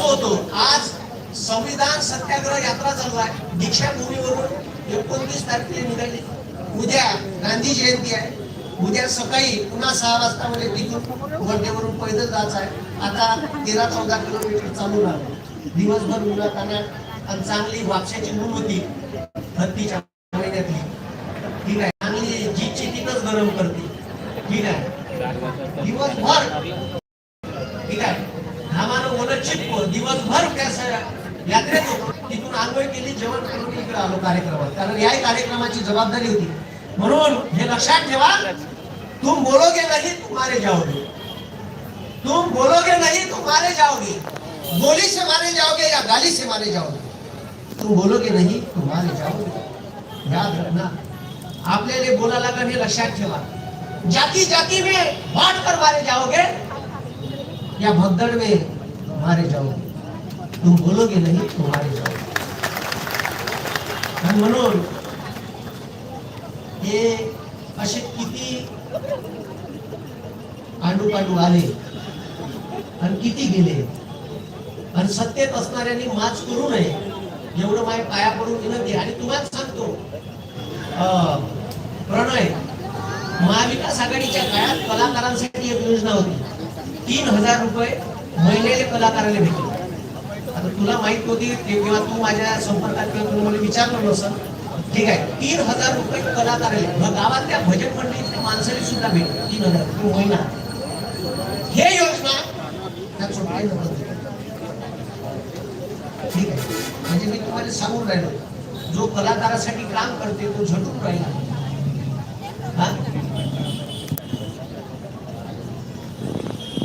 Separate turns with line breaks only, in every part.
होतो. आज संविधान सत्याग्रह यात्रा चालू आहे. दीक्षाभूमीवरून एकोणतीस तारखेला निघाली. उद्या गांधी जयंती आहे. उद्या सकाळी पुन्हा सहा वाजता म्हणजे तिथून वर्धेवरून पैदल जायचं आहे. आता तेरा चौदा किलोमीटर चालू राहतो दिवसभर उन्हात आणि चांगली वापशाची मूल होती. हत्तीच्या महिन्यातली. आंघोळ केली जेवण करून इकडे आलो कार्यक्रमात. कारण याही कार्यक्रमाची जबाबदारी होती. म्हणून हे लक्षात ठेवा तुम बोलोगे नहीं तुम्हारे मारे जाओगे. तुम बोलोगे नहीं तुम मारे जाओगे. गोली से मारे जाओगे या गाली से मारे जाओगे. तुम बोलोगे नहीं तुम मारे जाओगे. याद रखना. आपल्याला बोला का हे लक्षात ठेवा. जाती जाती में बांट कर मारे जाओगे या भगदड़ में मारे जाओगे. तुम बोलोगे नहीं तुम मारे जाओगे. आणि म्हणून हे असे किती आंडू आले आणि किती गेले? आणि सत्तेत असणाऱ्यांनी माच करू नये एवढं माझ्या पाया पडून विनंती. आणि तुम्हाला सांगतो अं, प्रणय महाविकास आघाडीच्या काळात कलाकारांसाठी एक योजना होती. तीन हजार रुपये महिलेले कलाकाराला भेटले. तुला माहीत होती किंवा तू माझ्या संपर्कात किंवा तुला मला विचारलं नसन ठीक आहे तीन हजार रुपये कलाकाराला गावातल्या भजन मंडळीतल्या माणसाने सुद्धा भेटले. तीन हजार तू होईना. हे योजना त्या ठीक आहे. म्हणजे मी तुम्हाला सांगून राहिलो. जो कलाकारासाठी काम करते तो झटून राहिला. हा?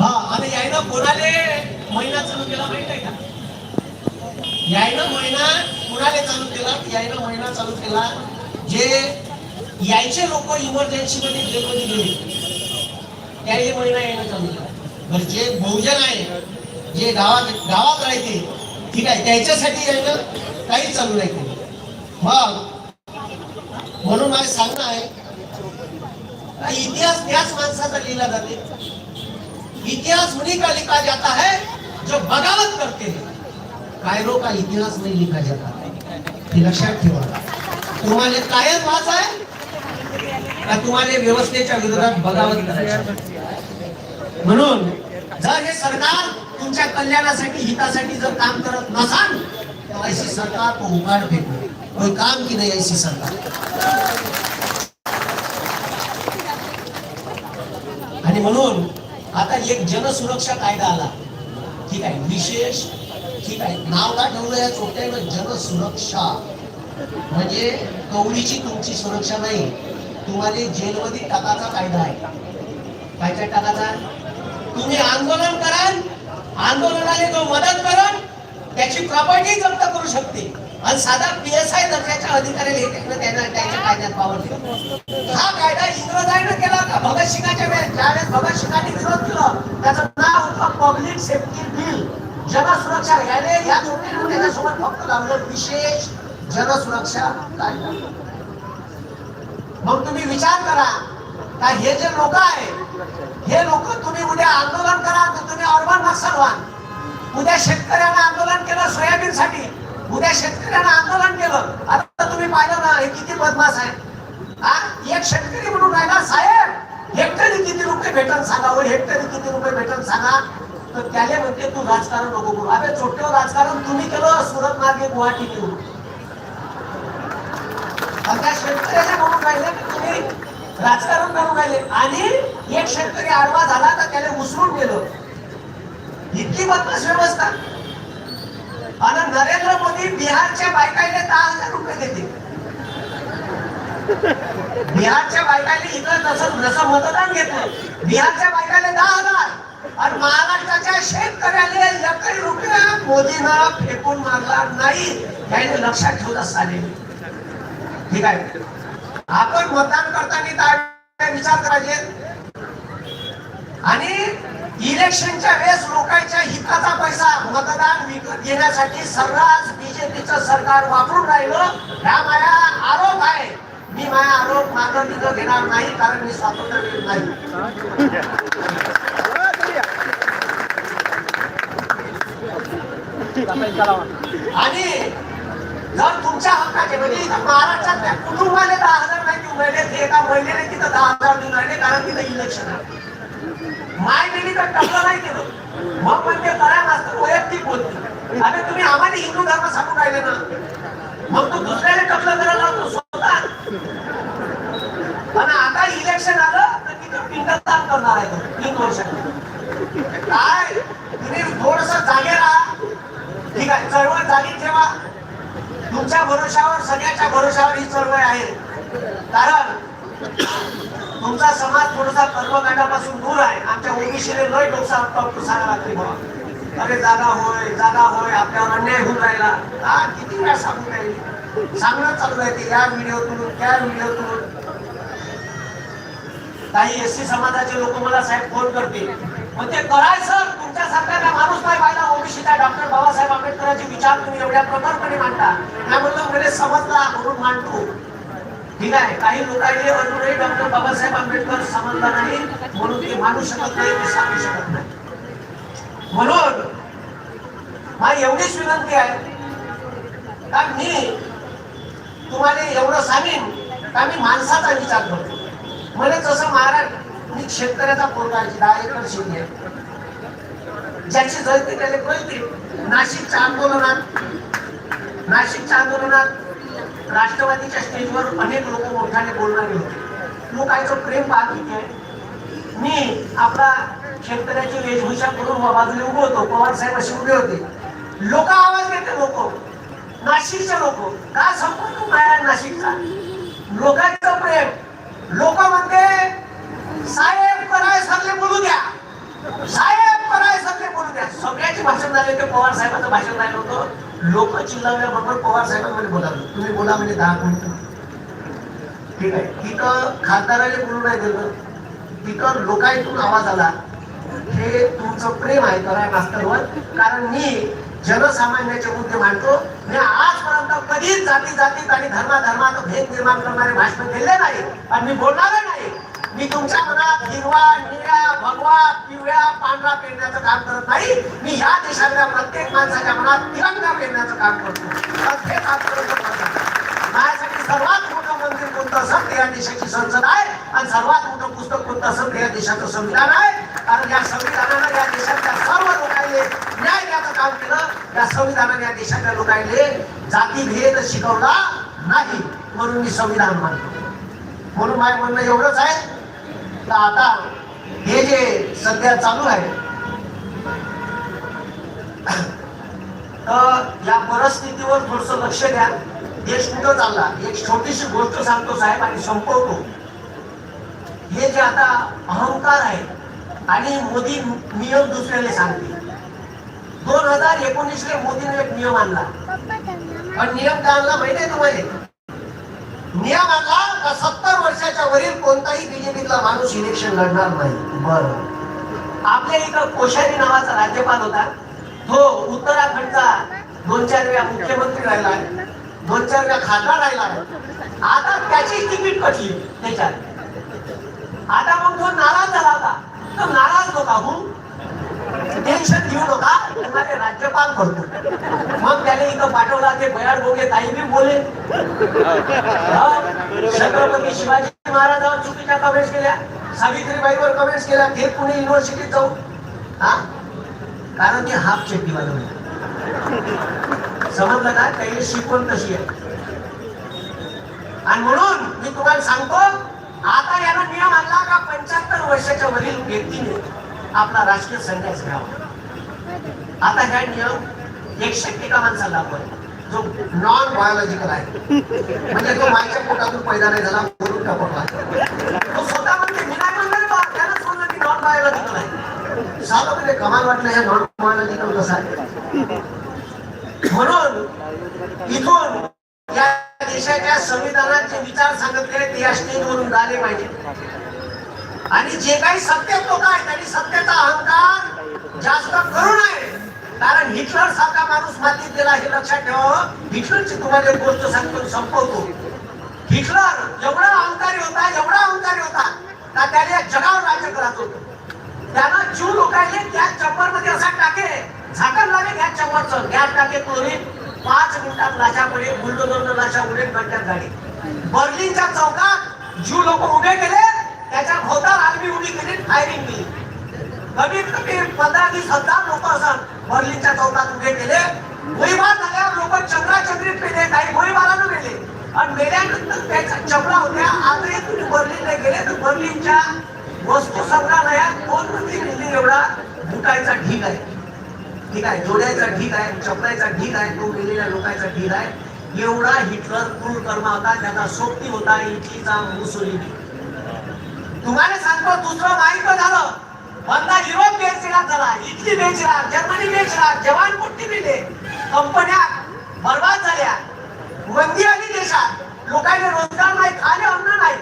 हा आणि यायला कोणाले? महिना केला माहीत आहे का? यायनं महिना कोणाले चालू केला यायनं महिना चालू केला. जे यायचे लोक इमर्जन्सी मध्ये जेलमध्ये गेले त्याही महिना यायनं चालू केला. बरं जे बहुजन आहे जे गावात गावात राहते ठीक आहे त्याच्यासाठी यायनं काही चालू नाही केलं. मग म्हणून माझं सांगणं आहे इतिहास त्याच माणसाचा लिहिला जाते. इतिहास उन्हीं का लिखा जाता है जो बगावत करते. हैं कायरो का इतिहास नाही लिखा जाता हे लक्षात ठेवा. तुम्हाला कायच वाच आहे? का तुम्हाला व्यवस्थेच्या विरोधात बगावत करायची म्हणून जर हे सरकार तुमच्या कल्याणासाठी हितासाठी जर काम करत नसाल तर ऐसी सरकार को उघाड फेंको कोई काम की नाही ऐसी सरकार? आणि म्हणून आता एक जनसुरक्षा कायदा आला. ठीक आहे विशेष ठीक आहे नाव का ठेवलं या चोट्यानं जनसुरक्षा म्हणजे कवडीची तुमची सुरक्षा नाही तुम्हाला जेलमध्ये टाकाचा कायदा आहे. काय काय टाकाचा? तुम्ही आंदोलन कराल आंदोलनाने जो मदत कराल त्याची प्रॉपर्टी जप्त करू शकते. आणि साधा पी एस आय दर्जाच्या अधिकाऱ्याला हे त्यांना त्याच्या कायद्यात पावर हा कायदा इंग्रजांना केला का भगतसिंगाच्या वेळेस ज्यावेळेस भगतसिंगांनी विरोध केला त्याचं नाव होतं पब्लिक सेफ्टी बिल. जनसुरक्षा याने या जोडीनं त्याच्यासोबत फक्त लावलं विशेष जनसुरक्षा कायदा मग तुम्ही विचार करा का हे जे लोक आहे हे लोक तुम्ही उद्या आंदोलन करा तर तुम्ही अर्बन नक्सल व्हाल उद्या शेतकऱ्यांना आंदोलन केलं सोयाबीन साठी उद्या शेतकऱ्यांना आंदोलन केलं. आता तुम्ही पाहिलं ना हे किती बदमाश आहे. हा? एक शेतकरी म्हणून राहिला साहेब. हेक्टरी किती रुपये भेटन सांगा व हेक्टरी किती रुपये भेटन सांगा. तर त्याले म्हणते तू राजकारण नको करू. अरे छोटे राजकारण तुम्ही केलं सुरत मार्गे गुवाहाटी घेऊन. त्या शेतकऱ्याला म्हणून राहिले तुम्ही राजकारण करून राहिले. आणि एक शेतकरी आडवा झाला तर त्याला उसरून गेलं इतकी बदमाश व्यवस्था. आणि नरेंद्र मोदी बिहारच्या बायकाईला दहा हजार रुपये देते बिहारच्या बायकाईला इथं जसं जसं मतदान घेतलं बिहारच्या बायकाईला दहा हजार. आणि महाराष्ट्राच्या शेतकऱ्याने एकही रुपया मोदींना फेकून मारला नाही त्याने लक्षात ठेवलं चालेल ठीक आहे? आपण मतदान करताना विचार करायचे? आणि इलेक्शनच्या वेळेस लोकांच्या हिताचा पैसा मतदान विकत घेण्यासाठी सर्रास बीजेपीचं सरकार वापरून राहिलं हा माझा आरोप आहे. मी माझा आरोप मागं विकत घेणार नाही कारण मी स्वातंत्र्य नाही. आणि जर तुमच्या हक्काचे म्हणजे इथं महाराष्ट्रात त्या कुटुंबाने दहा हजार नाही देऊन राहिले ते एका महिलेने तिथं दहा हजार देऊन राहिले कारण तिथं इलेक्शन आहे. माय दिली तर टपलं नाही केलं मग पण ते करा मास्तर वैयक्तिक बोलते. आणि तुम्ही आम्हाला हिंदू धर्म सांगून राहिले ना. मग तू दुसऱ्याने टपलं करायला लावतो स्वतः. आणि आता इलेक्शन आलं तर तिथं पिंडदान करणार आहे तीन वर्षांनी काय? तुम्ही थोडस जागे राहा ठीक आहे चळवळ झाली ठेवा तुमच्या भरोशावर सगळ्याच्या भरोशावर ही चळवळ आहे. कारण तुमचा समाज थोडासा कर्मकांडापासून दूर आहे. आमच्या ओबीसीने लय डोकसा सांगा लागते बाबा अरे जागा होय जागा होय आपल्यावर अन्याय होऊन राहिला. हा किती वेळा सांगून राहिली? सांगणं चालू आहे ते या व्हिडिओतून त्या व्हिडिओतून. काही एससी समाजाचे लोक मला साहेब फोन करते मग ते करायचं तुमच्या सरकारला माणूस नाही पाहिला. ओबीसीचा डॉक्टर बाबासाहेब आंबेडकरांचे विचार तुम्ही एवढ्या प्रखरपणे मांडता. त्या म्हणलं मला समजला म्हणून मांडतो. ठीक आहे. काही लोकांनी अजूनही डॉक्टर बाबासाहेब आंबेडकर समजला नाही म्हणून ते मानू शकत नाही ते सांगू शकत नाही. म्हणून माझी एवढीच विनंती आहे. का मी तुम्हाला एवढं सांगेन का मी माणसाचा विचार करतो. मला जसं महाराज मी शेतकऱ्याचा पोरगा आहे, दहा एकर शेती आहे. ज्याची जळते त्याला कळते. नाशिकच्या आंदोलनात नाशिकच्या आंदोलनात राष्ट्रवादीच्या स्टेजवर अनेक लोक मोठ्याने बोलणारे होते. लोकांचं प्रेम पाहत होते. मी आपला शेतकऱ्याची वेशभूषा करून बाजूला उभं होतो. पवार साहेब असे उभे होते. लोक आवाज देते लोक. नाशिकचे लोक. का संपर्क काय नाशिकचा? लोकांचं प्रेम. लोक म्हणते साहेब कराय सगळे बोलू द्या. साहेब कराय सगळे बोलू द्या? सगळ्याचे भाषण झाले ते पवार साहेबांचं भाषण झालं होतं. लोक चिल्लावल्याबरोबर पवार साहेबांमध्ये बोलावलं. तुम्ही बोला म्हणजे दहा मिनिट. ठीक आहे. तिथं खासदाराने बोलू नाही दिलं. तिथं लोकांतून आवाज आला. हे तुमचं प्रेम आहे कराय मास्तरवर. कारण मी जनसामान्याचे मुद्दे मांडतो. मी आजपर्यंत कधीच जाती जातीत आणि धर्माधर्मात भेद निर्माण करणारे भाषण केले नाही. आणि मी बोलणार नाही. मी तुमच्या मनात हिरवा निळ्या भगवा पिवळ्या पांढरा पेरण्याचं काम करत नाही. मी या देशातल्या प्रत्येक माणसाच्या मनात तिरंगा पेरण्याचं काम करतो. बस हे काम करत माझ्यासाठी सर्वात मोठं मंदिर कोणतं असेल ते या देशाची संसद आहे. आणि सर्वात मोठं पुस्तक कोणतं असेल ते या देशाचं संविधान आहे. कारण या संविधानानं या देशातल्या सर्व लोकांनी न्याय द्यायचं काम केलं. या संविधानाने या देशातल्या लोकांनी जातीभेद शिकवला नाही म्हणून मी संविधान मानतो. म्हणून माझ्या म्हणणं एवढंच आहे. तर आता हे जे सध्या चालू आहे तर या परिस्थितीवर थोडस लक्ष द्या. देश कुठं चालला? एक छोटीशी गोष्ट सांगतो साहेब आणि संपवतो. हे जे आता अहंकार आहे आणि मोदी नियम दुसऱ्याला सांगते दोन हजार एकोणीसले मोदीने एक नियम आणला. पण नियम काय आणला माहिती आहे तुम्हाला? नियम आणला का सत्तर त्याच्या वरील कोणताही बीजेपीतला माणूस इलेक्शन लढणार नाही. बर. आपल्या इथं कोश्यारी नावाचा राज्यपाल होता. तो उत्तराखंडचा दोन चार वेळा मुख्यमंत्री राहिला दोन चार वेळा खासदार राहिला आता त्याची तिकीट कटली त्याच्यात. आता मग तो नाराज झाला होता. तो नाराज होता. हूं? टेन्शन घेऊ नका त्यांना ते राज्यपाल करतो मग त्याने इथं पाठवला ते बयाड बोगे काही बी बोले छत्रपती शिवाजी महाराजांवर चुकीच्या कमेंट्स केल्या सावित्रीबाईवर कमेंट्स केल्या हे पुणे युनिव्हर्सिटीत जाऊ हा? कारण ती हाफ चड्डी वाजवली समजलं का? त्याची शिकवण कशी आहे? आणि म्हणून मी तुम्हाला सांगतो आता यानं नियम आणला का पंच्याहत्तर वर्षाच्या वरील व्यक्तीने आपला राष्ट्रीय संन्यास घ्यावा. आता ह्या नियम? एकशे एका माणसाला आपण जो नॉन बायोलॉजिकल आहे. म्हणजे तो माझ्या पोटातून पैदा नाही झाला म्हणून टपकला तो स्वतः म्हणजे मी नाही म्हणलं त्यानंच म्हणलं की नॉन बायोलॉजिकल आहे. साधं म्हणजे कमाल वाटलं हे नॉन बायोलॉजिकल कसं आहे? म्हणून इथून या देशाच्या संविधानाचे विचार सांगितले ते या स्टेजवरून झाले पाहिजे. आणि जे काही सत्तेत लोक आहेत त्यांनी सत्तेचा अहंकार जास्त करू नये. कारण हिटलर सारखा माणूस मातीत गेला हे लक्षात ठेवा हिटलरची तुम्हाला एक गोष्ट सांगतो संपवतो. हिटलर जेवढा अहंकारी होता एवढा अहंकारी होता का त्याने जगावर राज्य करत होतं. त्यानं जीव लोकांनी त्या चप्पलमध्ये असा टाके झाकण लागे घ्या चव्हाचं गॅस टाके कोणी पाच मिनिटात लाशापुढे बुलडोजरनं लाशापुढे घंट्यात गाडी. बर्लिनच्या चौकात जीव लोक उभे केले त्याच्या भोवताल आर्मी उभी केली फायरिंग केली. कमीत कमी पंधरा वीस हजार लोक असत बर्लिनच्या चौकात उभे केले. गोळीबार झाल्यावर लोक चंद्राचंद्रीत मेले काही गोळीबारानं मेले आणि मेल्यानंतर त्याच्या चपला होत्या. आजही तुम्ही बर्लिनला गेले तर बर्लिनच्या वस्तू संग्रहालयात दोन मजली बिल्डिंग एवढा? लुटायचा ढीग आहे. ठीक आहे जोड्याचा ढीग आहे चपलायचा ढीग आहे तो गेलेल्या लोकांचा ढीग आहे. एवढा हिटलर क्रूर कर्म होता त्याचा सोबती होता इटलीचा मुसोलिनी. तुम्हाला सांगतो दुसरं महायुद्ध झालं. बंदा युरोप बेचिराग झाला इटली बेचिराग जर्मनी बेचिराग जवान कुठे दिले कंपन्या बर्बाद झाल्या. मंदी आली देशात. लोकांना रोजगार नाही खाले अन्न नाही.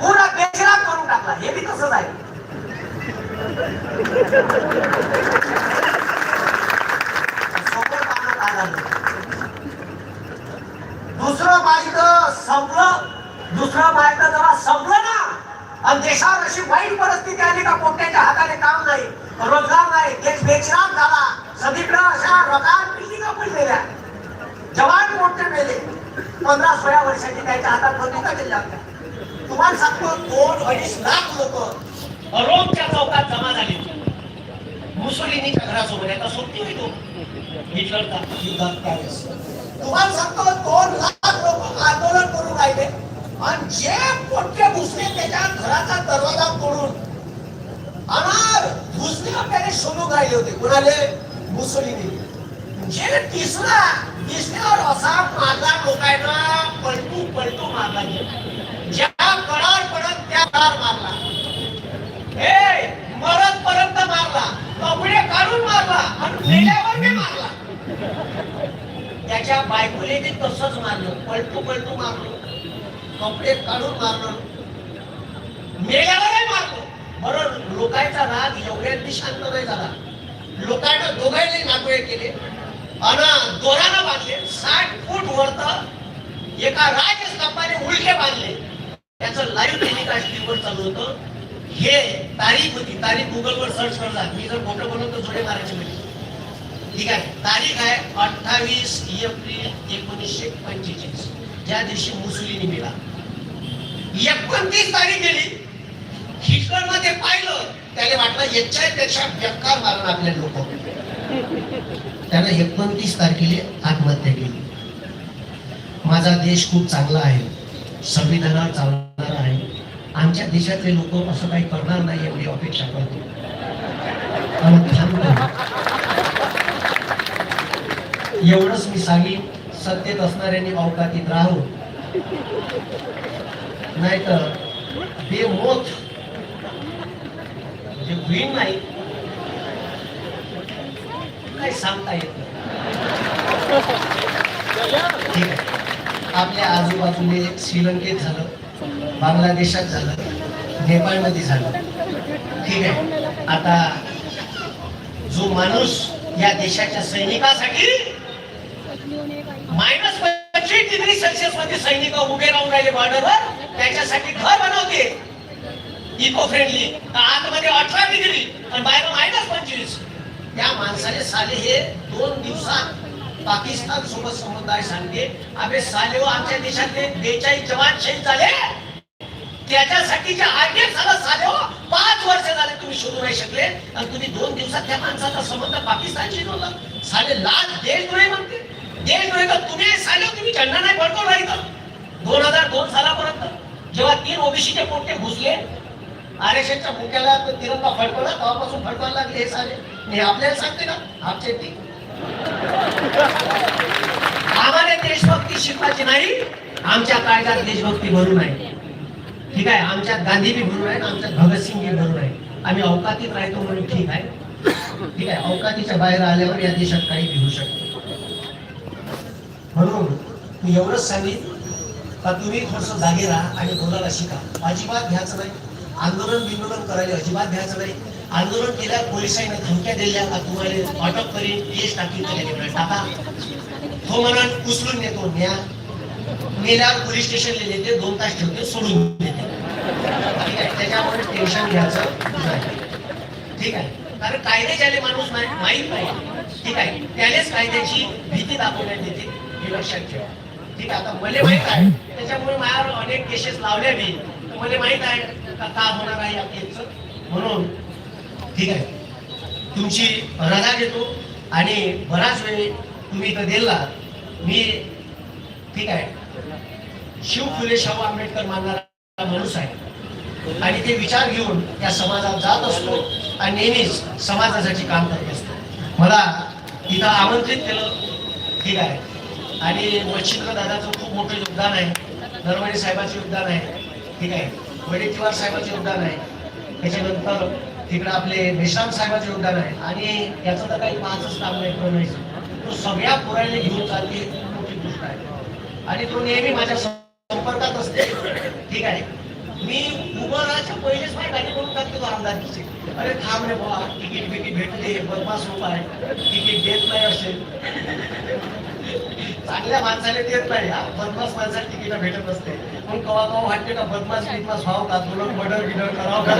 पुरा बेचिराग करून टाकला. हे बी तसंच आहे. दुसरं माहीत संपलं. दुसरं माहीत जरा संपलं ना. आणि देशावर अशी वाईट परिस्थिती आली का पोट्याच्या हाताने काम नाही रोजगार नाही देश बेचराम झाला. सगळीकडे अशा रकान बिल्डिंगा पडलेल्या जवान मोठे मेले. पंधरा सोळा वर्षाची त्याच्या हातात बंदुका दिल्या तुम्हाला सांगतो दोन अडीच लाख लोक रोमच्या चौकात जमा झाले. मुसोलिनीच्या घरासमोर आता सोबती होईल तो हिटलरचा युद्धात तुम्हाला सांगतो दोन लाख लोक आंदोलन करून राहिले. आणि जे पोटके घुसले त्याच्या घराचा दरवाजा तोडून अनार घुसले आपल्याला शोधून राहिले होते. कोणाले? मुसोलीने. जे दिसला दिसल्यावर असा मारला लोकांना पलटू पलटू मारला. ज्या कडार पडत त्या कडार मारला. हे मरत पर्यंत मारला. कपडे काढून मारला आणि मेल्यावर मी मारला. त्याच्या बायकोले ते तसंच मारलं. पलटू पलटू मारलं. कपडे काढून मारलं मेल्यावरही मारतो. म्हणून लोकांचा राग एवढ्यांनी शांत नाही झाला. लोकांना दोघांनी नागोळे केले. आणि दोरानं बांधले. साठ फूट वरत एका राजस्तंभाने उलटे बांधले. त्याचं लाईव्ह टेलिकास्ट टीव्हीवर चालू होतं. हे तारीख होती. तारीख गुगलवर सर्च करला मी जर मोठं बनवतो तर जोडे मारायचे म्हणजे ठीक आहे. तारीख आहे अठ्ठावीस एप्रिल एकोणीसशे पंचेचाळीस. ज्या दिवशी मुसुलिनी मिळाला एकोणतीस तारीख गेली. हिटलरमध्ये पाहिलं त्याला वाटलं याच्यापेक्षा बेकार मारण आपले लोक. त्यानं एकोणतीस तारखेला आत्महत्या केली. माझा देश खूप चांगला आहे. संविधानावर चालणार आहे. आमच्या देशातले लोक असं काही करणार नाही एवढी अपेक्षा करतो. एवढंच मी सांगेन सत्तेत असणाऱ्यांनी अवकातीत राहू. नाहीतर बेमोत जे होईल नाही काय सांगता येत नाही. आपल्या आजूबाजूने श्रीलंकेत झालं बांगलादेशात झालं नेपाळमध्ये झालं. ठीक आहे. आता जो माणूस या देशाच्या सैनिकासाठी मायनस डिग्री सेल्सिअसमध्ये सैनिक उभे राहून राहिले बॉर्डरवर. त्याच्यासाठी घर बनवते. इको फ्रेंडली आतमध्ये अठरा डिग्री आणि बाहेर मायनस पंचवीस. त्या माणसाने साले हे दोन दिवसात पाकिस्तान सोबत समुदाय सांगते. अबे साले आमच्या देशातले बेचाळीस जवान शहीद झाले. त्याच्यासाठी जे आयडिया झालं साले पाच वर्ष झाले तुम्ही शोधू नाही शकले. आणि तुम्ही दोन दिवसात त्या माणसाचा संबंध पाकिस्तानशी जोडला. साले लाल देशद्रोही म्हणते. देशद्रोही तर तुम्ही साले तुम्ही झेंडा नाही फडकवून राहिलं दोन हजार दोन सालापर्यंत. जेव्हा तीन ओबीसीचे पोटे घुसले आरएसएसच्या मुख्याला तिरंगा फडकवला तेव्हापासून फडकवायला लागले हे साले. मी आपल्याला सांगते ना आपचे ती. आम्हाला देशभक्ती शिकवायची नाही आमच्या कायद्यात देशभक्ती भरून आहे ठीक आहे आमच्यात गांधी बी भरून आहे आमच्यात भगतसिंग बी भरून आहे आम्ही अवकातीत राहतो म्हणून ठीक आहे. ठीक आहे अवकातीच्या बाहेर आल्यावर या देशात काही बी होऊ शकते म्हणून मी एवढंच सांगेन का तुम्ही थोडस जागे राहा आणि बोलायला शिका. अजिबात घ्यायचं नाही. आंदोलन बिंदोलन करायला अजिबात घ्यायचं नाही. आंदोलन केल्या पोलिसांनी धमक्या दिल्या का तुम्हाला अटक करीन केस टाकीन टाका. तो म्हणून उचलून नेतो. न्या. नेल्यावर पोलीस स्टेशनला नेते दोन तास ठेवते सोडून देते. त्याच्यामुळे टेन्शन घ्यायचं नाही. ठीक आहे? कारण कायदे ज्याले माणूस नाही माहीत नाही. ठीक आहे? त्यानेच कायद्याची भीती दाखवण्यात येते. हे लक्षात ठेवा ठीक आहे आता मला माहीत आहे त्याच्यामुळे माझ्यावर अनेक केसेस लावल्या मी तर मला माहीत आहे का होणार आहे या केसचं म्हणून ठीक आहे. तुमची रजा घेतो आणि बराच वेळ तुम्ही इथं दिला. मी ठीक आहे. शिव फुले शाहू आंबेडकर मानणारा माणूस आहे. आणि ते विचार घेऊन या समाजात जात असतो आणि नेहमीच समाजासाठी काम करत असतो. मला इथं आमंत्रित केलं. ठीक आहे. आणि मच्छिंद्र दादाचं खूप मोठं योगदान आहे. नरवणे साहेबाचं योगदान आहे. ठीक आहे? वडेट्टीवार साहेबाचं योगदान आहे. त्याच्यानंतर तिकडे आपले मेश्राम साहेबाचं योगदान आहे. आणि याचं तर काही पाचच काम नाही प्रणयचं तो सगळ्या पुराणे घेऊन चालली ही खूप मोठी गोष्ट आहे. आणि तो नेहमी माझ्या संपर्कात असते. ठीक आहे? मी उमराच्या पहिलेच माझी गाडी करून टाकतो तो आमदारकीचे. अरे थांब रे बाबा तिकीट बिकीट भेटते बदमाश लोक आहे. तिकीट देत नाही असेल. चांगल्या माणसाला देत नाही. हा बदमाश माणसाला तिकीट भेटत असते पण कवा कवा वाटते का बदमाश बिदमाश व्हाव का? तुला मर्डर बिडर करावं का?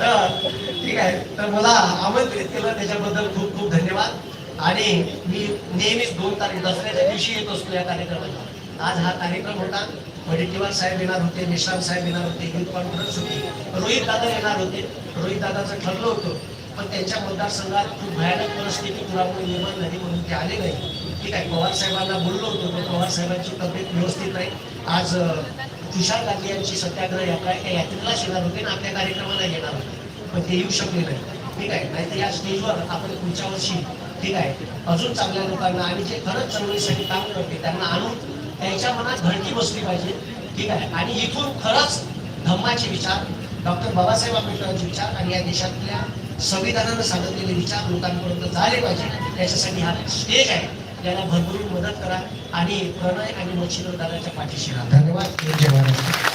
तर ठीक आहे. तर मला आमंत्रित केलं. त्याच्याबद्दल खूप खूप धन्यवाद. आणि मी नेहमीच दोन तारीख दसऱ्याच्या दिवशी येत असतो या कार्यक्रमाला. आज हा कार्यक्रम होता. वडेट्टीवार साहेब येणार होते मेश्राम साहेब येणार होते हिंद कॉन्फरन्स होती रोहित दादा येणार होते. रोहित दादाचं ठरलं होतं. पण त्यांच्या मतदारसंघात खूप भयानक परिस्थिती पुरामुळे निर्माण झाली म्हणून ते आले नाही. ठीक आहे पवार साहेबांना बोललो होतो पण पवार साहेबांची तब्येत व्यवस्थित नाही. आज तुषार गांधी यांची सत्याग्रह यात्रा आहे त्या यात्रेलाच येणार होते आणि आपल्या कार्यक्रमाला येणार होते. पण ते येऊ शकले नाही. ठीक आहे नाहीतर या स्टेजवर आपण पुढच्या वर्षी ठीक आहे अजून चांगल्या लोकांना आणि जे खरंच चळवळीसाठी काम करते त्यांना आणून त्यांच्या मनात धडकी बसली पाहिजे. ठीक आहे आणि इथून खरंच धम्माचे विचार डॉक्टर बाबासाहेब आंबेडकरांचे विचार आणि या देशातल्या संविधानानं सांगितलेले विचार लोकांपर्यंत झाले पाहिजे. त्याच्यासाठी हा स्टेज आहे. याला भरपूर मदत करा आणि प्रणय आणि मच्छिंद्र दादाच्या पाठीशी राहा. धन्यवाद. जय महाराष्ट्र